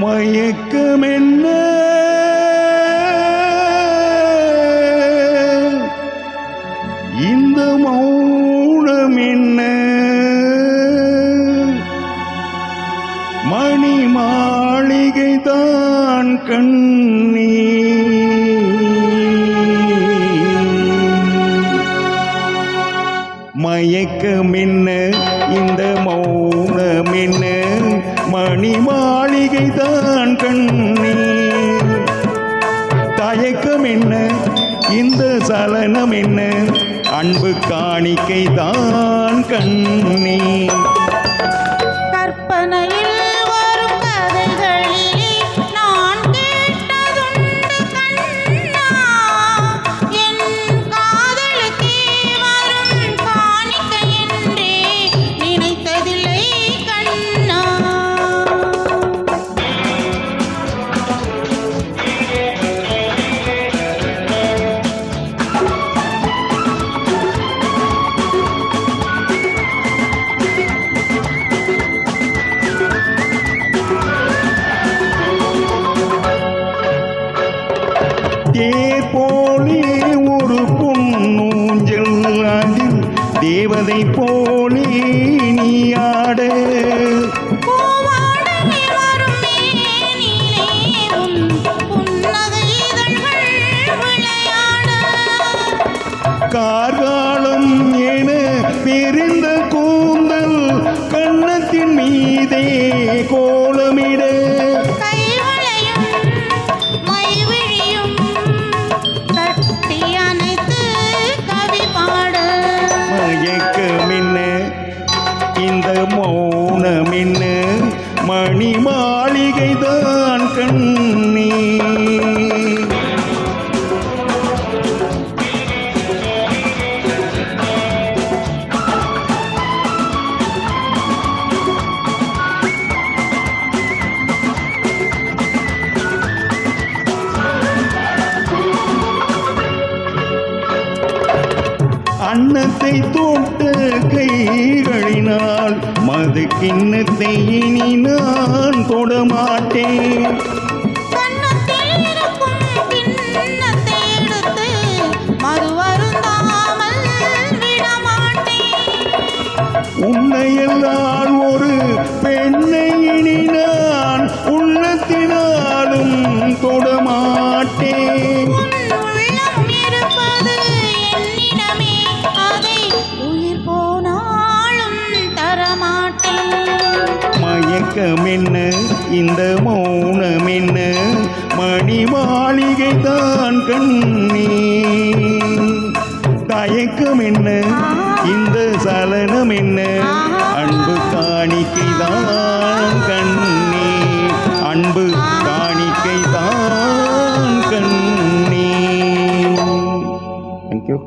மயக்கம் என்ன? இந்த மௌனம் என்ன? மணி மாளிகை தான் கண் இந்த மௌனம் என்ன மணி மாளிகை தான் கண்ணீர். தயக்கம் என்ன இந்த சலனம் என்ன அன்பு காணிக்கை தான் கண்ணீர். கற்பனையில் தேர் போலே ஒரு பொன்னூஞ்சல் அதில் தேவதை போலே மணி மாளிகை தான் கண்ணீ அன்னத்தை தோட்ட கை மது கிண்ணத்தை இனி நான் தொடமாட்டேன். உன்னையெல்லாம் ஒரு பெண்ணை இனி நான் உள்ளத்தினாலும் தொட மயக்கமென்ன இந்த மௌனமென்ன மணி மாளிகை தான் கண்ணீ தயக்கம் என்ன இந்த சலனம் என்ன அன்பு காணிக்கை தான் கண்ணீ அன்பு காணிக்கை தான் கண்ணீ தேங்க்யூ